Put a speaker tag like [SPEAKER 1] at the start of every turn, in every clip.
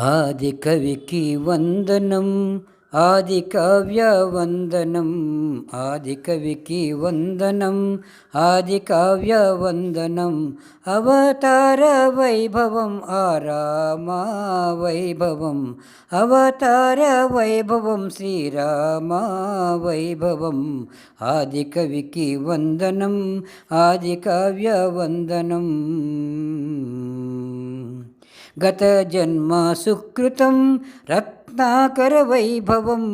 [SPEAKER 1] ఆది కవికి వందనం ఆది కావ్య వందనం ఆది కవికి వందనం ఆది కావ్య వందనం. అవతార వైభవం ఆరామా వైభవం. అవతార వైభవం శ్రీరామ వైభవం. ఆది కవికి వందనం ఆది కావ్య వందనం. గత జన్మ సుకృతం రత్నాకర వైభవం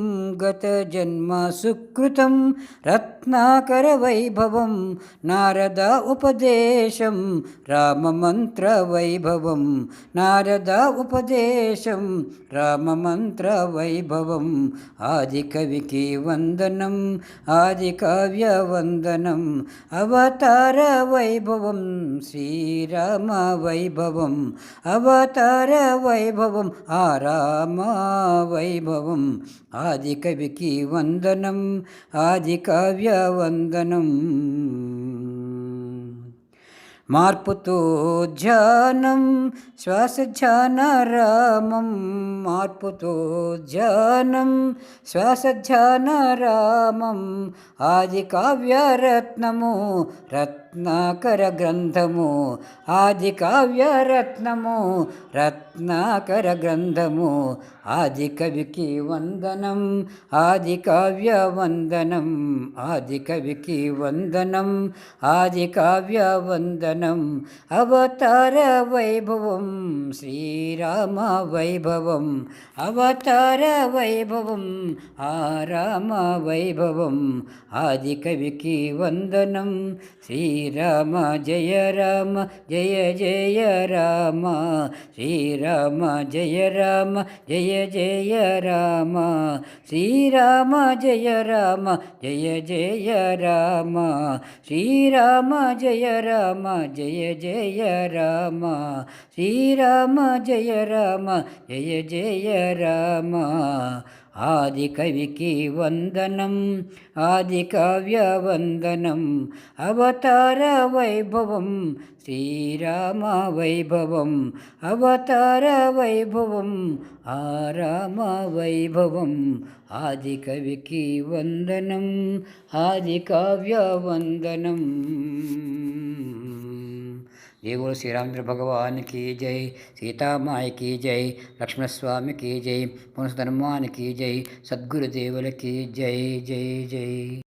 [SPEAKER 1] గత జన్మ సుకృతం. రత్నాకర వైభవం నారద ఉపదేశం. రామమంత్ర వైభవం నారద ఉపదేశం. రామమంత్ర వైభవం ఆది కవికి వందనం. ఆది కావ్య వందనం అవతార వైభవం శ్రీరామ వైభవం అవతార వైభవం ఆ ఆరామ వైభవం ఆది కవికి వందనం ఆది కావ్య వందనం. మార్పుతో ధ్యానం శ్వాస ధ్యాన రామం. మార్పుతో ధ్యానం శ్వాస ధ్యాన రామం. ఆది కావ్యరత్నము రత్నాకర గ్రంథము. ఆది కావ్యరత్నము రత్నాకర గ్రంథము. ఆది కవికి వందనం ఆది కావ్య వందనం. ఆది కవికి వందనం ఆది కావ్య వందనం. దర్శనం అవతార వైభవం శ్రీరామ వైభవం అవతార వైభవం ఆ రామ వైభవం ఆది కవికి వందనం శ్రీరామ జయ రామ జయ జయ రామ శ్రీరామ జయ రామ జయ జయ రామ శ్రీరామ జయ రామ జయ జయ రామ శ్రీరామ జయ రామ జయ జయ రామ శ్రీరామ జయ రామ జయ జయ రామ. ఆది కవికి వందనం ఆది కావ్య వందనం అవతార వైభవం శ్రీరామ వైభవం అవతార వైభవం ఆ రామ వైభవం. ఆది కవికి వందనం ఆది కావ్య వందనం. जय गुरु श्री रामचंद्र भगवान की जय, सीता माय की जय लक्ष्मण स्वामी की जय पुनः हनुमान की जय, सद्गुरुदेवल की जय जय जय।